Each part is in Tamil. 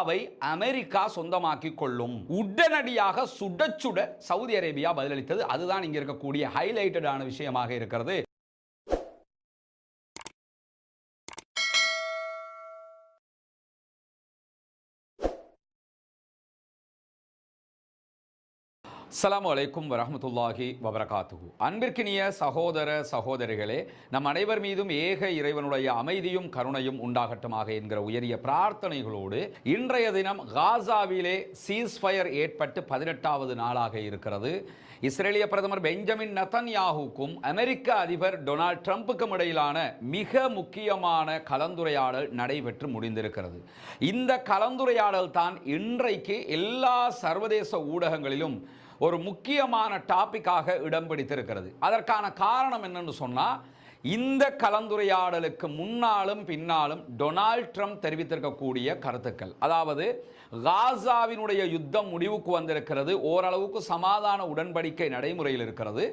காசாவை அமெரிக்கா சொந்தமாக்கி கொள்ளும். உடனடியாக சுட சுட சவுதி அரேபியா பதிலளித்தது. அதுதான் இங்க இருக்கக்கூடிய ஹைலைட்டடான விஷயமாக இருக்கிறது. அஸ்லாம் அலைக்கும் வரமத்துல்லாஹி வபரகாத்துஹு. அன்பிற்கினிய சகோதர சகோதரிகளே நம் அனைவர் மீதும் ஏக இறைவனுடைய அமைதியும் கருணையும் உண்டாகட்டுமாக என்கிற உயரிய பிரார்த்தனைகளோடு இன்றைய தினம் காசாவிலே சீஸ்ஃபயர் ஏற்பட்டு பதினெட்டாவது நாளாக இருக்கிறது. இஸ்ரேலிய பிரதமர் பெஞ்சமின் நத்தன்யாஹுக்கும் அமெரிக்க அதிபர் டொனால்ட் ட்ரம்புக்கும் இடையிலான மிக முக்கியமான கலந்துரையாடல் நடைபெற்று முடிந்திருக்கிறது. இந்த கலந்துரையாடல் தான் இன்றைக்கு எல்லா சர்வதேச ஊடகங்களிலும் ஒரு முக்கியமான டாபிக்காக இடம் பிடித்திருக்கிறது. அதற்கான காரணம் என்னன்னு சொன்னால் இந்த கலந்துரையாடலுக்கு முன்னாலும் பின்னாலும் டொனால்ட் ட்ரம்ப் தெரிவித்திருக்கக்கூடிய கருத்துக்கள். அதாவது காசாவினுடைய யுத்தம் முடிவுக்கு வந்திருக்கிறது ஓரளவுக்கு சமாதான உடன்படிக்கை நடைமுறையில் இருக்கிறது.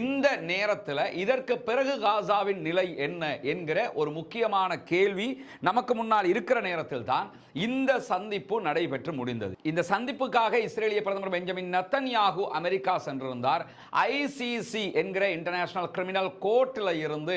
இந்த நேரத்தில் இதற்கு பிறகு காசாவின் நிலை என்ன என்கிற ஒரு முக்கியமான கேள்வி நமக்கு முன்னால் இருக்கிற நேரத்தில் தான் இந்த சந்திப்பு நடைபெற்று முடிந்தது. இந்த சந்திப்புக்காக இஸ்ரேலிய பிரதமர் பெஞ்சமின் நத்தன்யாகு அமெரிக்கா சென்றிருந்தார். ஐசிசி என்கிற இன்டர்நேஷனல் கிரிமினல் கோர்ட்டில் இருந்து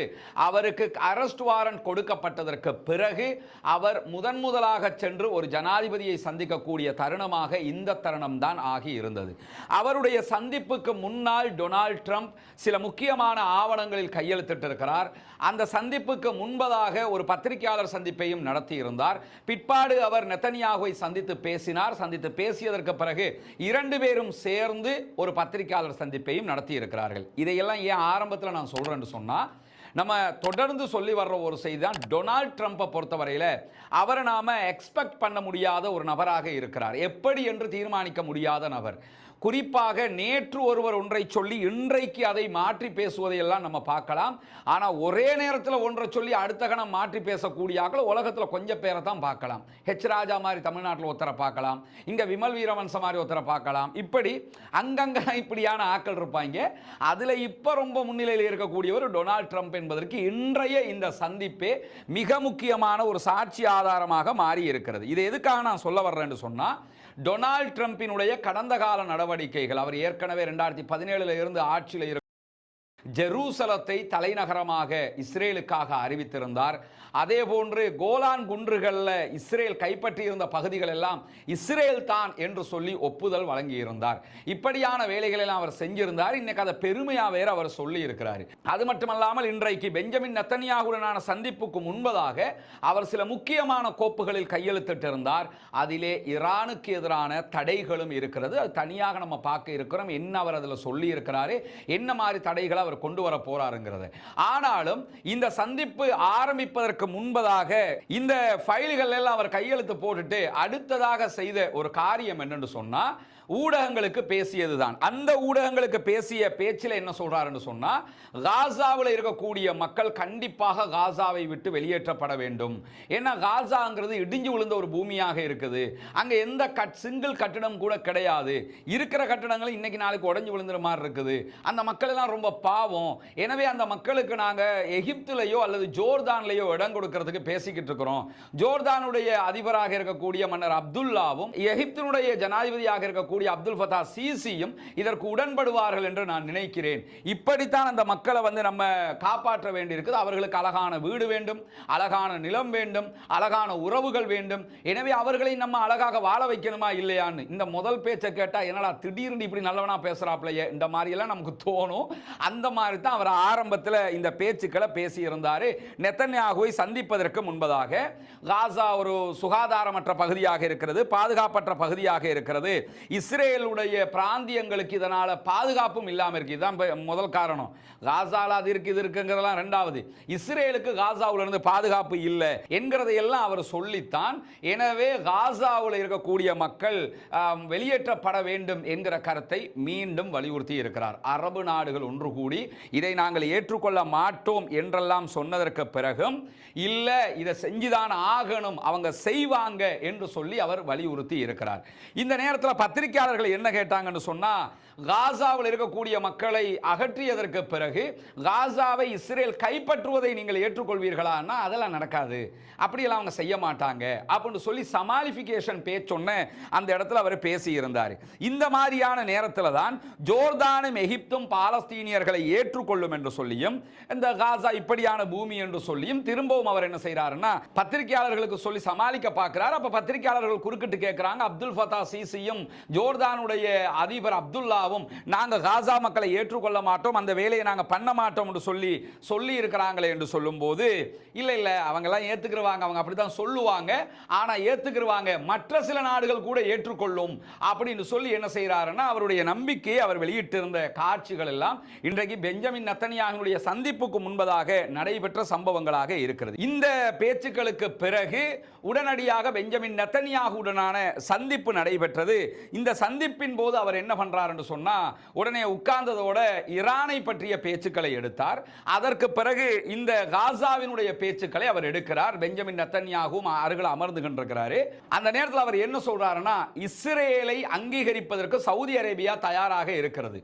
அவருக்கு அரெஸ்ட் வாரண்ட் கொடுக்கப்பட்டதற்கு பிறகு அவர் முதன் முதலாக சென்று ஒரு ஜனாதிபதியை சந்திக்கக்கூடிய தருணமாக இந்த தருணம் தான் ஆகி இருந்தது. அவருடைய சந்திப்புக்கு முன்னால் டொனால்ட் ட்ரம்ப் சில முக்கியமான ஆவணங்களில் கையெழுத்திட்டிருக்கிறார். அந்த சந்திப்புக்கு முன்பதாக ஒரு பத்திரிகையாளர் சந்திப்பையும் நடத்தியிருந்தார். பிற்பாடு அவர் நெத்தனியாகுவை சந்தித்து பேசினார். சந்தித்து பேசியதற்கு பிறகு இரண்டு பேரும் சேர்ந்து ஒரு பத்திரிகையாளர் சந்திப்பையும் நடத்தி இருக்கிறார்கள் இதையெல்லாம் ஏன் ஆரம்பத்தில் நான் சொல்கிறேன்னு சொன்னா நம்ம தொடர்ந்து சொல்லி வர்ற ஒரு செய்தி தான் டொனால்ட் ட்ரம்ப்பை பொறுத்தவரையில் அவரை நாம எக்ஸ்பெக்ட் பண்ண முடியாத ஒரு நபராக இருக்கிறார். எப்படி என்று தீர்மானிக்க முடியாத நபர். குறிப்பாக நேற்று ஒருவர் ஒன்றை சொல்லி இன்றைக்கு அதை மாற்றி பேசுவதையெல்லாம் நம்ம பார்க்கலாம். ஆனால் ஒரே நேரத்தில் ஒன்றை சொல்லி அடுத்த கணம் மாற்றி பேசக்கூடிய உலகத்தில் கொஞ்சம் பேரை தான் பார்க்கலாம். ஹெச் ராஜா மாதிரி தமிழ்நாட்டில் ஒருத்தரை பார்க்கலாம். இங்கே விமல் வீரவன்ச மாதிரி ஒருத்தரை பார்க்கலாம். இப்படி அங்கங்கே இப்படியான ஆக்கள் இருப்பாங்க. அதில் இப்போ ரொம்ப முன்னிலையில் இருக்கக்கூடியவர் டொனால்ட் ட்ரம்ப் என்பதற்கு இன்றைய இந்த சந்திப்பே மிக முக்கியமான ஒரு சாட்சி ஆதாரமாக மாறி இருக்கிறது இது எதுக்காக நான் சொல்ல வர்றேன்னு சொன்னால் டொனால்ட் ட்ரம்பினுடைய கடந்த கால நடவடிக்கைகள் அவர் ஏற்கனவே ரெண்டாயிரத்தி பதினேழுல இருந்து ஆட்சியில் ஜெருசலத்தை தலைநகரமாக இஸ்ரேலுக்காக அறிவித்திருந்தார். அதே போன்று கோலான் குன்றுகளில் இஸ்ரேல் கைப்பற்றியிருந்த பகுதிகள் எல்லாம் இஸ்ரேல் தான் என்று சொல்லி ஒப்புதல் வழங்கியிருந்தார். இப்படியான வேலைகளெல்லாம் அவர் செஞ்சிருந்தார். இன்னைக்கு அதை பெருமையாக வேற அவர் சொல்லி இருக்கிறார் அது மட்டுமல்லாமல் இன்றைக்கு பெஞ்சமின் நத்தனியாகுடனான சந்திப்புக்கு முன்பதாக அவர் சில முக்கியமான கோப்புகளில் கையெழுத்திட்டிருந்தார். அதிலே ஈரானுக்கு எதிரான தடைகளும் இருக்கிறது. அது தனியாக நம்ம பார்க்க இருக்கிறோம். என்ன அவர் அதில் சொல்லி இருக்கிறாரு என்ன மாதிரி தடைகளை அவர் கொண்டு வர போறாருங்கிறது. ஆனாலும் இந்த சந்திப்பு ஆரம்பிப்பதற்கு முன்பதாக இந்த ஃபைல்கள் எல்லாம் அவர் கையெழுத்து போட்டுட்டு அடுத்ததாக செய்த ஒரு காரியம் என்னன்னு சொன்னா ஊடகங்களுக்கு பேசியதுதான். அந்த ஊடகங்களுக்கு பேசிய பேச்சில் என்ன சொல்றாருன்னு சொன்னா காசாவில் இருக்கக்கூடிய மக்கள் கண்டிப்பாக காசாவை விட்டு வெளியேற்றப்பட வேண்டும். ஏன்னா காசாங்கிறது இடிஞ்சு விழுந்த ஒரு பூமியாக இருக்குது. அங்க எந்த கட் சிங்கிள் கட்டிடம் கூட கிடையாது. இருக்கிற கட்டிடங்கள் இன்னைக்கு நாளைக்கு உடஞ்சி விழுந்துற மாதிரி இருக்குது. அந்த மக்கள் எல்லாம் ரொம்ப பாவம். எனவே அந்த மக்களுக்கு நாங்க எகிப்துலையோ அல்லது ஜோர்தான்லேயோ இடம் கொடுக்கறதுக்கு பேசிக்கிட்டு இருக்கிறோம். ஜோர்தானுடைய அதிபராக இருக்கக்கூடிய மன்னர் அப்துல்லாவும் எகிப்தினுடைய ஜனாதிபதியாக இருக்கக்கூடிய அப்துல் ஃபதா சிசியும் இதற்கு உடன்படுவார்கள் என்று நான் நினைக்கிறேன். இப்படித்தான் அந்த மக்களை வந்து நம்ம காப்பாற்ற வேண்டியிருக்குது. அவர்களுக்கு அழகான வீடு வேண்டும் அழகான நிலம் வேண்டும் அழகான உறவுகள் வேண்டும். எனவே அவர்களை நம்ம அழகாக வாழ வைக்கணுமா இல்லையான்னு இந்த முதல் பேச்சை கேட்டால் என்னடா திடீர்னு இப்படி நல்லவனா பேசுறாப்லையே? இந்த மாதிரி எல்லாம் நமக்கு தோணும். அந்த மாதிரி தான் அவர் ஆரம்பத்தில் இந்த பேச்சுக்களை பேசியிருந்தாரு. நெத்தன்யாகுவை சந்திப்பதற்கு முன்பதாக காசா ஒரு சுகாதாரமற்ற பகுதியாக இருக்கிறது பாதுகாப்பற்ற பகுதியாக இருக்கிறது. இஸ்ரேலுடைய பிராந்தியங்களுக்கு இதனால பாதுகாப்பும் இல்லாமல் இருக்குது இதுதான் முதல் காரணம். காசாவில் அது இருக்குது இது இருக்குங்கிறதெல்லாம் ரெண்டாவது. இஸ்ரேலுக்கு காசாவிலிருந்து பாதுகாப்பு இல்லை என்கிறதையெல்லாம் அவர் சொல்லித்தான். எனவே காசாவில் இருக்கக்கூடிய மக்கள் வெளியேற்றப்பட வேண்டும் என்கிற கருத்தை மீண்டும் வலியுறுத்தி இருக்கிறார். அரபு நாடுகள் ஒன்று கூடி இதை நாங்கள் ஏற்றுக்கொள்ள மாட்டோம் என்றெல்லாம் சொன்னதற்கு பிறகும் இல்லை இதை செஞ்சுதான் ஆகணும் அவங்க செய்வாங்க என்று சொல்லி அவர் வலியுறுத்தி இருக்கிறார். இந்த நேரத்தில் பத்திரிகையாளர்கள் என்ன கேட்டாங்கன்னு சொன்னா காசாவில் இருக்கக்கூடிய மக்களை அகற்றியதற்கு பிறகு காசாவை இஸ்ரேல் கைப்பற்றுவதை நீங்கள் ஏற்றுக்கொள்வீர்களான்னா அதெல்லாம் நடக்காது. அப்படியெல்லாம் அவங்க செய்ய மாட்டாங்க. அப்படின்னு சொல்லி சமாளிஃபிகேஷன் பேச்சொன்ன அந்த இடத்துல அவர் பேசியிருந்தார். இந்த மாதிரியான நேரத்தில் தான் ஜோர்தானும் எகிப்தும் பாலஸ்தீனியர்களை ஏற்றுக்கொள்ளும் என்று சொல்லியும் இந்த காசா இப்படியான பூமி என்று சொல்லியும் திரும்பவும் அவர் என்ன செய்கிறாருன்னா பத்திரிகையாளர்களுக்கு சொல்லி சமாளிக்க பார்க்கிறார். அப்போ பத்திரிகையாளர்கள் குறுக்கிட்டு கேட்குறாங்க அப்துல் ஃபதா சிசியும் ஜோர்தானுடைய அதிபர் அப்துல்லா அப்துல்லாவும் நாங்க காசா மக்களை ஏற்றுக்கொள்ள மாட்டோம் அந்த வேலையை நாங்க பண்ண மாட்டோம் என்று சொல்லி சொல்லி இருக்கிறாங்களே என்று சொல்லும்போது இல்ல இல்ல அவங்க எல்லாம் அவங்க அவங்க அப்படித்தான் சொல்லுவாங்க. ஆனா ஏற்றுக்கிறவாங்க மற்ற சில நாடுகள் கூட ஏற்றுக்கொள்ளும் அப்படின்னு சொல்லி என்ன செய்யறாருன்னா அவருடைய நம்பிக்கையை அவர் வெளியிட்டிருந்த காட்சிகள் எல்லாம் இன்றைக்கு பெஞ்சமின் நத்தனியாகனுடைய சந்திப்புக்கு முன்பதாக நடைபெற்ற சம்பவங்களாக இருக்கிறது. இந்த பேச்சுக்களுக்கு பிறகு உடனடியாக பெஞ்சமின் நத்தனியாகுடனான சந்திப்பு நடைபெற்றது. இந்த சந்திப்பின் போது அவர் என்ன பண்றார் என்று சொன்னால் உடனே உட்கார்ந்ததோட ஈரானை பற்றிய பேச்சுக்களை எடுத்தார். அதற்கு பிறகு இந்த காசாவினுடைய பேச்சுக்களை அவர் எடுக்கிறார். பெஞ்சமின் நத்தன்யாகவும் அருகில் அமர்ந்து கொண்டிருக்கிறாரு அந்த நேரத்தில் அவர் என்ன சொல்றாருன்னா இஸ்ரேலை அங்கீகரிப்பதற்கு சவுதி அரேபியா தயாராக இருக்கிறது.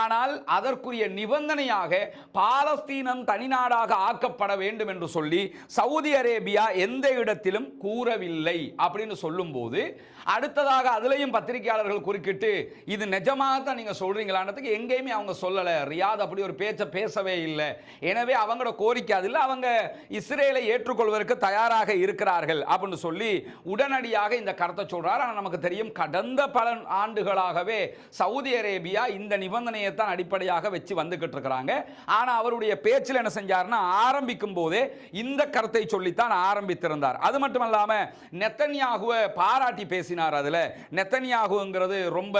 ஆனால் அதற்குரிய நிபந்தனையாக பாலஸ்தீனம் தனிநாடாக ஆக்கப்பட வேண்டும் என்று சொல்லி சவுதி அரேபியா எந்த இடத்திலும் கூறவில்லை அப்படின்னு சொல்லும்போது அடுத்ததாக அதுலேயும் பத்திரிகையாளர்கள் குறுக்கிட்டு இது நிஜமாகத்தான் நீங்கள் சொல்றீங்களான்றதுக்கு எங்கேயுமே அவங்க சொல்லலை. ரியாத் அப்படி ஒரு பேச்சை பேசவே இல்லை. எனவே அவங்களோட கோரிக்கை அதில் அவங்க இஸ்ரேலை ஏற்றுக்கொள்வதற்கு தயாராக இருக்கிறார்கள் அப்படின்னு சொல்லி உடனடியாக இந்த கருத்தை சொல்கிறார் ஆனால் நமக்கு தெரியும் கடந்த பல ஆண்டுகளாகவே சவுதி அரேபியா இந்த நிபந்தனையை தான் அடிப்படையாக வச்சு வந்துக்கிட்டு இருக்கிறாங்க. ஆனால் அவருடைய பேச்சில் என்ன செஞ்சார்னா ஆரம்பிக்கும் போதே இந்த கருத்தை சொல்லித்தான் ஆரம்பித்திருந்தார். அது மட்டும் இல்லாமல் நெத்தன்யாகுவை பாராட்டி பேசினார் அதில். நெத்தனியாகுங்கிறது ரொம்ப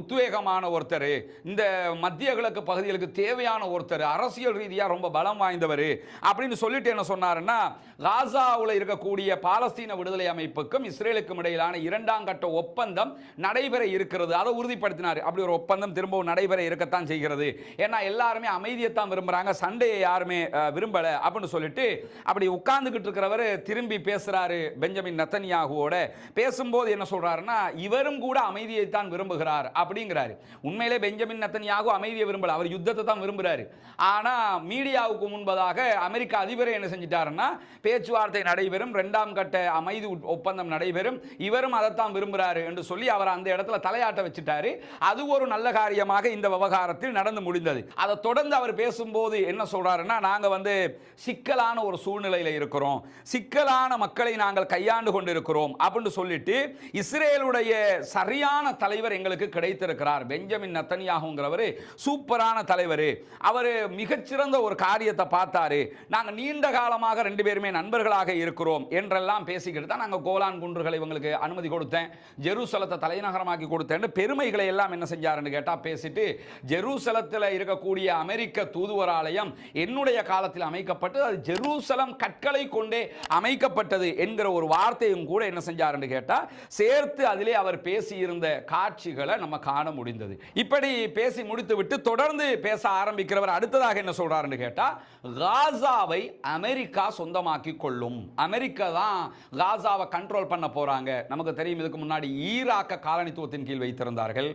உத்வேகமான ஒருத்தர். இந்த மத்திய கிழக்கு பகுதிகளுக்கு தேவையான ஒருத்தர். அரசியல் ரீதியாக ரொம்ப பலம் வாய்ந்தவர். அப்படின்னு சொல்லிட்டு என்ன சொன்னாருன்னா காசாவில் இருக்கக்கூடிய பாலஸ்தீன விடுதலை அமைப்புக்கும் இஸ்ரேலுக்கும் இடையிலான இரண்டாம் கட்ட ஒப்பந்தம் நடைபெற இருக்கிறது. அதை உறுதிப்படுத்தினார். அப்படி ஒரு ஒப்பந்தம் திரும்பவும் நடைபெற இருக்கத்தான் செய்கிறது. ஏன்னா எல்லாருமே அமைதியைத்தான் விரும்புகிறாங்க சண்டையை யாருமே விரும்பலை அப்படின்னு சொல்லிட்டு அப்படி உட்கார்ந்துக்கிட்டு இருக்கிறவர் திரும்பி பேசுகிறாரு பெஞ்சமின் நத்தனியாகுவோட. பேசும்போது என்ன சொல்றாருன்னா இவரும் கூட அமைதியை தான் விரும்புகிறார் அப்படிங்கிறாரு. உண்மையிலே பெஞ்சமின் நத்தனியாகு அமைதியை விரும்பல அவர் யுத்தத்தை தான் விரும்புறாரு. ஆனால் மீடியாவுக்கு முன்பதாக அமெரிக்க அதிபரை என்ன செஞ்சிட்டாருன்னா பேச்சுவார்த்தை நடைபெறும் ரெண்டாம் கட்ட அமைதி உட்- ஒப்பந்தம் நடைபெறும் இவரும் அதைத்தான் விரும்புகிறாரு என்று சொல்லி அவர் அந்த இடத்துல தலையாட்ட வச்சுட்டாரு. அது ஒரு நல்ல காரியமாக இந்த விவகாரத்தில் நடந்து முடிந்தது. அதை தொடர்ந்து அவர் பேசும்போது என்ன சொல்கிறாருன்னா நாங்கள் வந்து சிக்கலான ஒரு சூழ்நிலையில் இருக்கிறோம். சிக்கலான மக்களை நாங்கள் கையாண்டு கொண்டிருக்கிறோம் அப்படின்னு சொல்லிட்டு இஸ்ரேலுடைய சரியான தலைவர் எங்களுக்கு கிடைத்திருக்கிறார். பெஞ்சமின் நத்தனியாகுங்கிறவர் சூப்பரான தலைவர். அவர் மிகச்சிறந்த ஒரு காரியத்தை பார்த்தாரு. நாங்கள் நீண்ட காலமாக ரெண்டு பேருமே நண்பர்களாக இருக்கிறோம் என்றெல்லாம் பேசிக்கிட்டு தான் நாங்கள் கோலான் குன்றுகளை இவங்களுக்கு அனுமதி கொடுத்தேன். ஜெருசலத்தை தலைநகரமாக்கி கொடுத்தேன் பெருமைகளை எல்லாம் என்ன செஞ்சாருன்னு கேட்டால் பேசிட்டு ஜெருசலத்தில் இருக்கக்கூடிய அமெரிக்க தூதுவராலயம் என்னுடைய காலத்தில் அமைக்கப்பட்டு அது ஜெருசலம் கற்களை கொண்டே அமைக்கப்பட்டது என்கிற ஒரு வார்த்தையும் கூட என்ன செஞ்சாருன்னு கேட்டால் சேர்த்து அதிலே அவர் பேசியிருந்த காட்சிகளை நம்ம காண முடிந்தது. இப்படி பேசி முடித்து விட்டு தொடர்ந்து பேச ஆரம்பிக்கிறவர் அடுத்ததாக என்ன சொல்றாருன்னு கேட்டா காசாவை அமெரிக்கா சொந்தமாக்கி கொள்ளும். அமெரிக்கா தான் காசாவை கண்ட்ரோல் பண்ண போறாங்க. நமக்கு தெரியும் இதுக்கு முன்னாடி ஈராக்க காலனித்துவத்தின் கீழ் வைத்திருந்தார்கள்.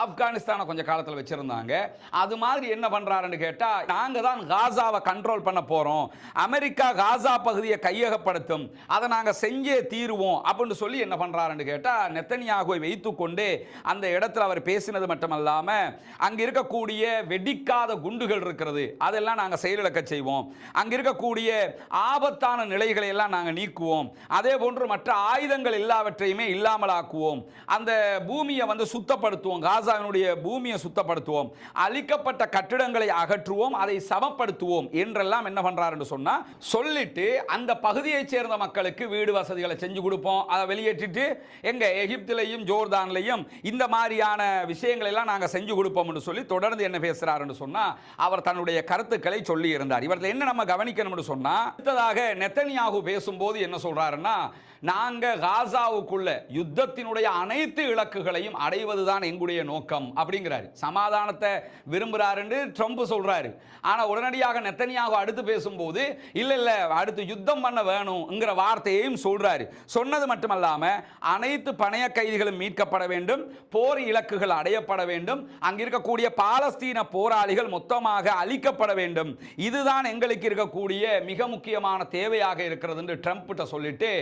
ஆப்கானிஸ்தானை கொஞ்ச காலத்தில் வச்சிருந்தாங்க. அது மாதிரி என்ன பண்றாருன்னு கேட்டா நாங்க தான் காசாவை கண்ட்ரோல் பண்ண போறோம். அமெரிக்கா காசா பகுதியை கையகப்படுத்தும். அதை நாங்க செஞ்சே தீருவோம். அப்படின்னு சொல்லி என்ன பண்றாருன்னு கேட்டால் நெத்தனியாகுவை வைத்துக்கொண்டு அந்த இடத்துல அவர் பேசினது மட்டுமல்லாமல் அங்கே இருக்கக்கூடிய வெடிக்காத குண்டுகள் இருக்கிறது அதெல்லாம் நாங்கள் செயலிழக்க செய்வோம். அங்கே இருக்கக்கூடிய ஆபத்தான நிலைகளை எல்லாம் நாங்கள் நீக்குவோம். அதே போன்று மற்ற ஆயுதங்கள் எல்லாவற்றையுமே இல்லாமலாக்குவோம். அந்த பூமியை வந்து சுத்தப்படுத்துவோம். காசாவினுடைய பூமியை சுத்தப்படுத்துவோம். அழிக்கப்பட்ட கட்டிடங்களை அகற்றுவோம். அதை சமப்படுத்துவோம் என்றெல்லாம் என்ன பண்றாருன்னு சொன்னால் சொல்லிட்டு அந்த பகுதியைச் சேர்ந்த மக்களுக்கு வீடு வசதிகளை செஞ்சு கொடுப்போம். அதை வெளியேற்றிட்டு எங்க எகிப்திலையும் ஜோர்தான்லையும் இந்த மாதிரியான விஷயங்களை எல்லாம் நாங்க செஞ்சு கொடுப்போம்னு சொல்லி தொடர்ந்து என்ன பேசுறாருன்னு சொன்னா அவர் தன்னுடைய கருத்துக்களை சொல்லி இருந்தார் இவர்கள் என்ன நம்ம கவனிக்கணும்னு சொன்னா அடுத்ததாக நெத்தனியாகு பேசும்போது என்ன சொல்றாருன்னா நாங்கள் காசாவுக்குள்ள யுத்தத்தினுடைய அனைத்து இலக்குகளையும் அடைவதுதான் எங்களுடைய நோக்கம் அப்படிங்கிறாரு. சமாதானத்தை விரும்புகிறாருன்னு ட்ரம்ப் சொல்கிறாரு ஆனால் உடனடியாக நெத்தனியாக அடுத்து பேசும்போது இல்லை இல்லை அடுத்து யுத்தம் பண்ண வேணும்ங்கிற வார்த்தையையும் சொல்கிறாரு சொன்னது மட்டுமல்லாமல் அனைத்து பணைய கைதிகளும் மீட்கப்பட வேண்டும் போர் இலக்குகள் அடையப்பட வேண்டும் அங்கே இருக்கக்கூடிய பாலஸ்தீன போராளிகள் மொத்தமாக அழிக்கப்பட வேண்டும். இதுதான் எங்களுக்கு இருக்கக்கூடிய மிக முக்கியமான தேவையாக இருக்கிறது என்று ட்ரம்ப் சொல்லிட்டு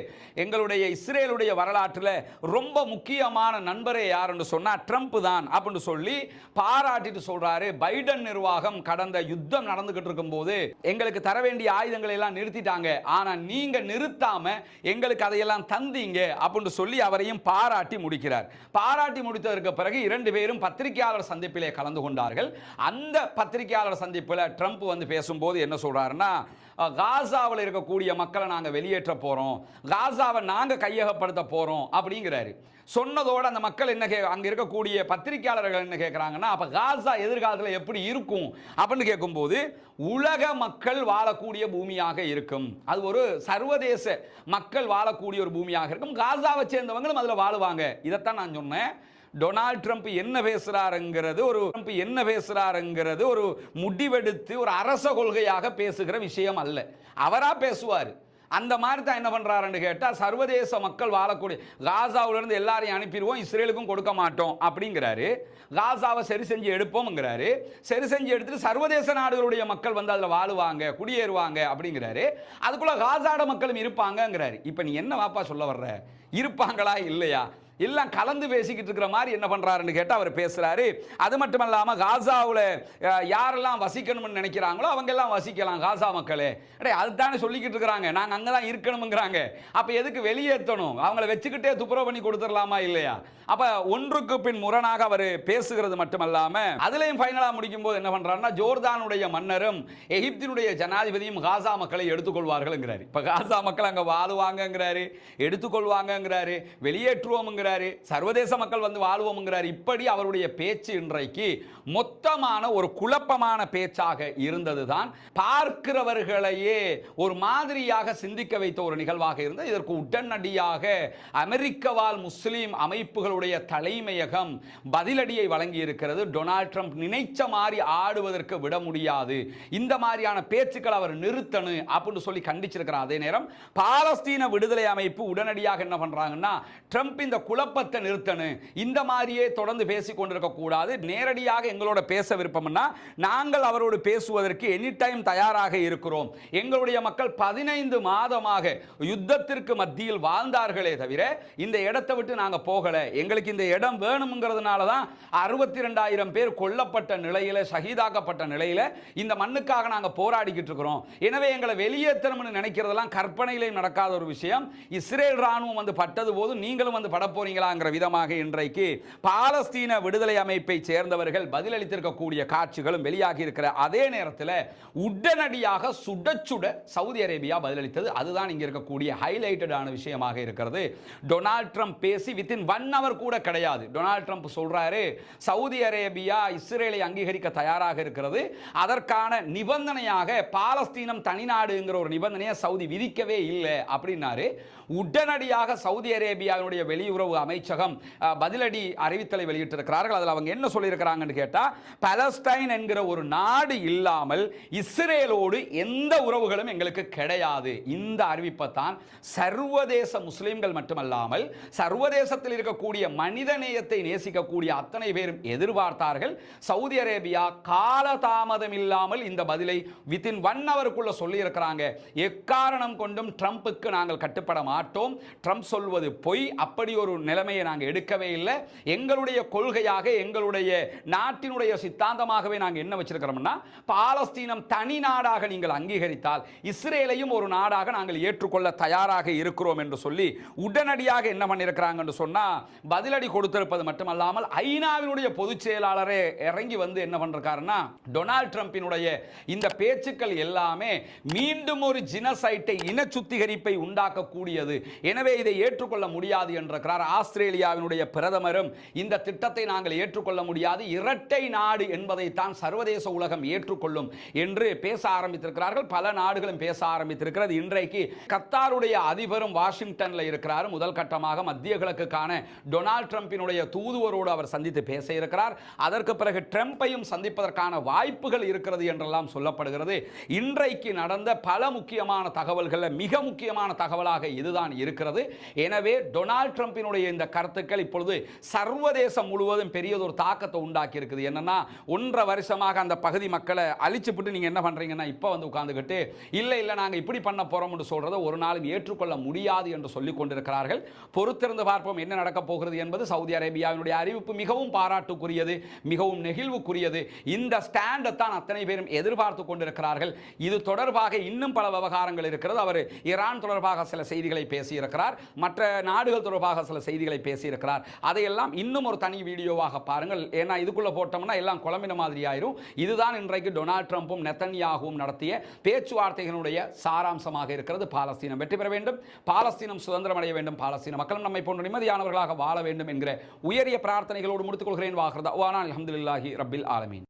எங்களுடைய இஸ்ரேலுடைய வரலாற்றில் ரொம்ப முக்கியமான நண்பரே யாருன்னு சொன்னால் ட்ரம்ப் தான் அப்படின்னு சொல்லி பாராட்டிட்டு சொல்றாரு. பைடன் நிர்வாகம் கடந்த யுத்தம் நடந்துகிட்டு இருக்கும்போது எங்களுக்கு தர வேண்டிய ஆயுதங்களை எல்லாம் நிறுத்திட்டாங்க. ஆனால் நீங்கள் நிறுத்தாம எங்களுக்கு அதையெல்லாம் தந்தீங்க அப்படின்னு சொல்லி அவரையும் பாராட்டி முடிக்கிறார். பாராட்டி முடித்ததற்கு பிறகு இரண்டு பேரும் பத்திரிகையாளர் சந்திப்பிலே கலந்து கொண்டார்கள். அந்த பத்திரிகையாளர் சந்திப்பில் ட்ரம்ப் வந்து பேசும்போது என்ன சொல்றாருன்னா காசாவில் இருக்கக்கூடிய மக்களை நாங்கள் வெளியேற்ற போகிறோம் காசாவை நாங்கள் கையகப்படுத்த போகிறோம் அப்படிங்கிறாரு. சொன்னதோடு அந்த மக்கள் என்ன கே அங்கே இருக்கக்கூடிய பத்திரிகையாளர்கள் என்ன கேட்குறாங்கன்னா அப்போ காசா எதிர்காலத்தில் எப்படி இருக்கும் அப்படின்னு கேட்கும்போது உலக மக்கள் வாழக்கூடிய பூமியாக இருக்கும். அது ஒரு சர்வதேச மக்கள் வாழக்கூடிய ஒரு பூமியாக இருக்கும். காசாவை சேர்ந்தவங்களும் அதில் வாழுவாங்க. இதைத்தான் நான் சொன்னேன். டொனால்ட் ட்ரம்ப் என்ன பேசுறாருங்கிறது ஒரு ட்ரம்ப் என்ன பேசுறாருங்கிறது ஒரு முடிவெடுத்து ஒரு அரச கொள்கையாக பேசுகிற விஷயம் அல்ல. அவராக பேசுவார். அந்த மாதிரி தான் என்ன பண்ணுறாருன்னு கேட்டால் சர்வதேச மக்கள் வாழக்கூடிய காசாவிலேருந்து எல்லாரையும் அனுப்பிடுவோம் இஸ்ரேலுக்கும் கொடுக்க மாட்டோம் அப்படிங்கிறாரு. காசாவை சரி செஞ்சு எடுப்போம்ங்கிறாரு. சரி செஞ்சு எடுத்துட்டு சர்வதேச நாடுகளுடைய மக்கள் வந்து அதில் வாழுவாங்க குடியேறுவாங்க அப்படிங்கிறாரு. அதுக்குள்ளே காசாட மக்களும் இருப்பாங்கங்கிறாரு. இப்போ நீ என்ன வாப்பா சொல்ல வர்ற? இருப்பாங்களா இல்லையா? எல்லாம் கலந்து பேசிக்கிட்டு இருக்கிற மாதிரி என்ன பண்றாருன்னு கேட்டா அவர் பேசுறாரு. அது மட்டும் இல்லாம காசாவுல யாரெல்லாம் வசிக்கணும்னு நினைக்கிறாங்களோ அவங்க எல்லாம் வசிக்கலாம் காசா மக்களே. அடே அதுதானே சொல்லிக்கிட்டு இருக்கிறாங்க. நாங்க அங்கதான் இருக்கணுங்கிறாங்க அப்போ எதுக்கு வெளியேற்றணும்? அவங்கள வச்சுக்கிட்டே துப்புரவு பண்ணி கொடுத்துடலாமா இல்லையா? அப்ப ஒன்றுக்கு பின் முரணாக அவர் பேசுகிறது மட்டுமல்லாம அதுலயும் ஃபைனலா முடிக்கும் போது என்ன பண்ணுறாருன்னா ஜோர்தானுடைய மன்னரும் எகிப்தினுடைய ஜனாதிபதியும் காசா மக்களை எடுத்துக்கொள்வார்கள்ங்கிறாரு. இப்ப காசா மக்கள் அங்க வாழுவாங்கங்கிறாரு எடுத்துக்கொள்வாங்கங்கிறாரு வெளியேற்றுவோம்ங்கிறாரு சர்வதேச மக்கள் வந்து வாழ்வோம்ங்கிறாரு. இப்படி அவருடைய பேச்சு இன்றைக்கு மொத்தமான ஒரு குழப்பமான பேச்சாக இருந்தது தான் பார்க்கிறவர்களையே ஒரு மாதிரியாக சிந்திக்க வைத்த ஒரு நிகழ்வாக இருந்தது. இதற்கு உடனடியாக அமெரிக்க வாழ் முஸ்லீம் அமைப்புகளுடைய தலைமையகம் பதிலடியை வழங்கி இருக்கிறது டொனால்ட் ட்ரம்ப் நினைச்ச மாதிரி ஆடுவதற்கு விட முடியாது. இந்த மாதிரியான பேச்சுக்கள் அவர் நிறுத்தணும் அப்படின்னு சொல்லி கண்டிச்சிருக்கிறார். அதே நேரம் பாலஸ்தீன விடுதலை அமைப்பு உடனடியாக என்ன பண்றாங்கன்னா ட்ரம்ப் இந்த குழ குழப்பத்தை நிறுத்தணும். இந்த மாதிரியே தொடர்ந்து பேசி கொண்டிருக்க கூடாது. நேரடியாக எங்களோட பேச விருப்பம்னா நாங்கள் அவரோடு பேசுவதற்கு எனி டைம் தயாராக இருக்கிறோம். எங்களுடைய மக்கள் பதினைந்து மாதமாக யுத்தத்திற்கு மத்தியில் வாழ்ந்தார்களே தவிர இந்த இடத்தை விட்டு நாங்கள் போகலை. எங்களுக்கு இந்த இடம் வேணுங்கிறதுனால தான் அறுபத்தி ரெண்டாயிரம் பேர் கொல்லப்பட்ட நிலையில் சகிதாக்கப்பட்ட நிலையில் இந்த மண்ணுக்காக நாங்கள் போராடிக்கிட்டு இருக்கிறோம். எனவே எங்களை வெளியேற்றணும்னு நினைக்கிறதெல்லாம் கற்பனையிலையும் நடக்காத ஒரு விஷயம். இஸ்ரேல் ராணுவம் வந்து பட்டது போது நீங்களும் வந்து பட போறீங்களாங்கிற விதமாக இன்றைக்கு பாலஸ்தீன விடுதலை அமைப்பை சேர்ந்தவர்கள் பதிலளித்திருக்கக்கூடிய காட்சிகளும் வெளியாகி இருக்கிற அதே நேரத்தில் உடனடியாக சுட சுட சவுதி அரேபியா பதிலளித்தது. அதுதான் இங்கே இருக்கக்கூடிய ஹைலைட்டடான விஷயமாக இருக்கிறது. டொனால்ட் ட்ரம்ப் பேசி வித்தின் ஒன் ஹவர் கூட கிடையாது. டொனால்ட் ட்ரம்ப் சொல்றாரு சவுதி அரேபியா இஸ்ரேலை அங்கீகரிக்க தயாராக இருக்கிறது. அதற்கான நிபந்தனையாக பாலஸ்தீனம் தனிநாடுங்கிற ஒரு நிபந்தனையை சவுதி விதிக்கவே இல்லை. அப்படின்னாரு. உடனடியாக சவுதி அரேபியாவினுடைய வெளியுறவு அமைச்சகம் பதிலடி அறிவித்தலை வெளியிட்டிருக்கிறார்கள். அதில் அவங்க என்ன சொல்லியிருக்கிறாங்கன்னு கேட்டால் பலஸ்டைன் என்கிற ஒரு நாடு இல்லாமல் இஸ்ரேலோடு எந்த உறவுகளும் எங்களுக்கு கிடையாது. இந்த அறிவிப்பை தான் சர்வதேச முஸ்லீம்கள் மட்டுமல்லாமல் சர்வதேசத்தில் இருக்கக்கூடிய மனிதநேயத்தை நேசிக்கக்கூடிய அத்தனை பேரும் எதிர்பார்த்தார்கள். சவுதி அரேபியா காலதாமதம் இல்லாமல் இந்த பதிலை வித்தின் ஒன் ஹவருக்குள்ள சொல்லி இருக்கிறாங்க எக்காரணம் கொண்டும் ட்ரம்ப்புக்கு நாங்கள் கட்டுப்பட மாட்டோம். ட்ரம்ப் சொல்வது பொய். அப்படி ஒரு நிலைமையை நாங்கள் எடுக்கவே இல்லை. எங்களுடைய கொள்கையாக எங்களுடைய நாட்டினுடைய சித்தாந்தமாகவே நாங்கள் என்ன வச்சிருக்கிறோம்னா பாலஸ்தீனம் தனி நாடாக நீங்கள் அங்கீகரித்தால் இஸ்ரேலையும் ஒரு நாடாக நாங்கள் ஏற்றுக்கொள்ள தயாராக இருக்கிறோம் என்று சொல்லி உடனடியாக என்ன பண்ணியிருக்கிறாங்கன்னு சொன்னா பதிலடி கொடுத்திருப்பது மட்டுமல்லாமல் ஐநாவினுடைய பொதுச் செயலாளரே இறங்கி வந்து என்ன பண்ணிருக்காருன்னா டொனால்ட் ட்ரம்பினுடைய இந்த பேச்சுக்கள் எல்லாமே மீண்டும் ஒரு ஜினசைட்டை இன சுத்திகரிப்பை உண்டாக்கக்கூடியது. எனவே இதை ஏற்றுக்கொள்ள முடியாது என்றிருக்கிறார் ஆஸ்திரேலியாவினுடைய பிரதமரும் இந்த திட்டத்தை நாங்கள் ஏற்றுக்கொள்ள முடியாது. இரட்டை நாடு என்பதைத்தான் சர்வதேச உலகம் ஏற்றுக்கொள்ளும் என்று பேச ஆரம்பித்திருக்கிறார்கள். பல நாடுகளும் பேச ஆரம்பித்திருக்கிறது. இன்றைக்கு கத்தாருடைய அதிபரும் வாஷிங்டன்ல இருக்கிறார். முதல் கட்டமாக மத்திய கிழக்குக்கான டொனால்ட் ட்ரம்பினுடைய தூதுவரோடு அவர் சந்தித்து பேச இருக்கிறார். அதற்கு பிறகு ட்ரம்ப்பையும் சந்திப்பதற்கான வாய்ப்புகள் இருக்கிறது என்றெல்லாம் சொல்லப்படுகிறது. இன்றைக்கு நடந்த பல முக்கியமான தகவல்களில் மிக முக்கியமான தகவலாக இதுதான் இருக்கிறது. எனவே டொனால்ட் ட்ரம்பினுடைய இந்த கருத்துக்கள் இப்பொழுது சர்வதேசம் முழுவதும் பெரியதொரு தாக்கத்தை உண்டாக்கி இருக்குது என்னன்னா ஒன்றரை வருஷமாக அந்த பகுதி மக்களை அழிச்சுப்பிட்டு நீங்கள் என்ன பண்ணுறீங்கன்னா இப்போ வந்து உட்காந்துக்கிட்டு இல்லை இல்லை நாங்கள் இப்படி பண்ண போறோம் என்று சொல்றதை ஒரு நாளும் ஏற்றுக்கொள்ள முடியாது என்று சொல்லிக் கொண்டிருக்கிறார்கள். பொறுத்திருந்து பார்ப்போம் என்ன நடக்கப் போகிறது என்பது சவுதி அரேபியாவினுடைய அறிவிப்பு மிகவும் பாராட்டுக்குரியது மிகவும் நெகிழ்வுக்குரியது. இந்த ஸ்டாண்டை தான் அத்தனை பேரும் எதிர்பார்த்து கொண்டிருக்கிறார்கள். இது தொடர்பாக இன்னும் பல விவகாரங்கள் இருக்கிறது. அவர் ஈரான் தொடர்பாக சில செய்திகளை பேசியிருக்கிறார். மற்ற நாடுகள் தொடர்பாக சில செய்திகளை பேசியிருக்கிறார். அதையெல்லாம் இன்னும் ஒரு தனி வீடியோவாக பாருங்கள். ஏன்னா இதுக்குள்ளே போட்டோம்னா எல்லாம் குழம்பின மாதிரி ஆயிரும். இதுதான் இன்றைக்கு டொனால்ட் ட்ரம்ப்பும் நெத்தன்யாகவும் நடத்திய பேச்சுவார்த்தைகளுடைய சாராம்சமாக இருக்கிறது. பாலஸ்தீனம் வெற்றி பெற வேண்டும். பாலஸ்தீனம் சுதந்திரம் அடைய வேண்டும். பாலஸ்தீன மக்களும் நம்மை போன்ற நிம்மதியானவர்களாக வாழ வேண்டும் என்கிற உயரிய பிரார்த்தனைகளோடு முடித்துக் கொள்கிறேன். வாகிறதா ஆனால் அஹமதுல்லாஹி ரபில் ஆலமீன்.